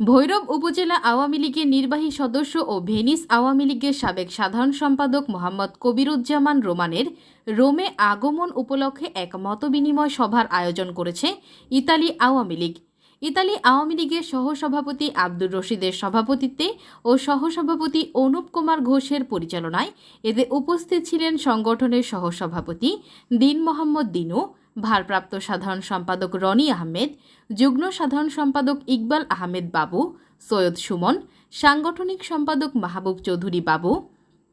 ভৈরব উপজেলা আওয়ামী লীগের নির্বাহী সদস্য ও ভেনিস আওয়ামী লীগের সাবেক সাধারণ সম্পাদক মোহাম্মদ কবিরুজ্জামান রোমানের রোমে আগমন উপলক্ষে এক মতবিনিময় সভার আয়োজন করেছে ইতালি আওয়ামী লীগ। ইতালি আওয়ামী লীগের সহসভাপতি আব্দুর রশিদের সভাপতিত্বে ও সহসভাপতি অনুপ কুমার ঘোষের পরিচালনায় এতে উপস্থিত ছিলেন সংগঠনের সহসভাপতি দিন মোহাম্মদ দিনু ভারপ্রাপ্ত সাধারণ সম্পাদক রনি আহমেদ, যুগ্ম সাধারণ সম্পাদক ইকবাল আহমেদ বাবু, সৈয়দ সুমন, সাংগঠনিক সম্পাদক মাহবুব চৌধুরী বাবু,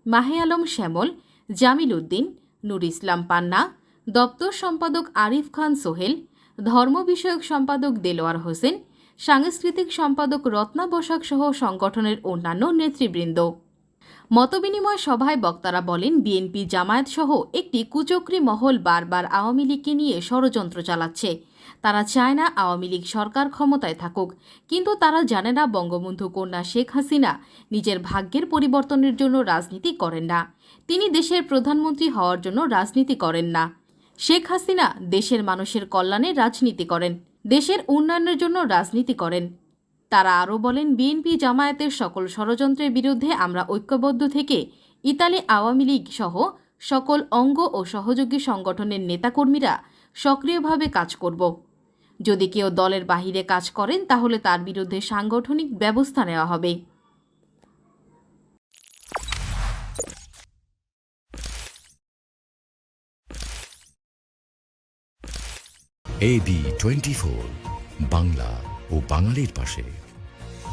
মাহে আলম শ্যামল, জামিল উদ্দিন, নুর ইসলাম পান্না, দপ্তর সম্পাদক আরিফ খান সোহেল, ধর্ম বিষয়ক সম্পাদক দেলোয়ার হোসেন, সাংস্কৃতিক সম্পাদক রত্না বসাক সহ সংগঠনের অন্যান্য নেতৃবৃন্দ। মতবিনিময় সভায় বক্তারা বলেন, বিএনপি জামায়াত সহ একটি কুচক্রী মহল বারবার আওয়ামী লীগকে নিয়ে ষড়যন্ত্র চালাচ্ছে। তারা চায় না আওয়ামী লীগ সরকার ক্ষমতায় থাকুক। কিন্তু তারা জানে না বঙ্গবন্ধু কন্যা শেখ হাসিনা নিজের ভাগ্যের পরিবর্তনের জন্য রাজনীতি করেন না। তিনি দেশের প্রধানমন্ত্রী হওয়ার জন্য রাজনীতি করেন না। শেখ হাসিনা দেশের মানুষের কল্যাণে রাজনীতি করেন, দেশের উন্নয়নের জন্য রাজনীতি করেন। তারা আরও বলেন, বিএনপি জামায়াতের সকল ষড়যন্ত্রের বিরুদ্ধে আমরা ঐক্যবদ্ধ থেকে ইতালি আওয়ামী লীগ সহ সকল অঙ্গ ও সহযোগী সংগঠনের নেতাকর্মীরা সক্রিয়ভাবে কাজ করব। যদি কেউ দলের বাহিরে কাজ করেন, তাহলে তার বিরুদ্ধে সাংগঠনিক ব্যবস্থা নেওয়া হবে। এবি টোয়েন্টি বাংলা ও বাঙালির পাশে।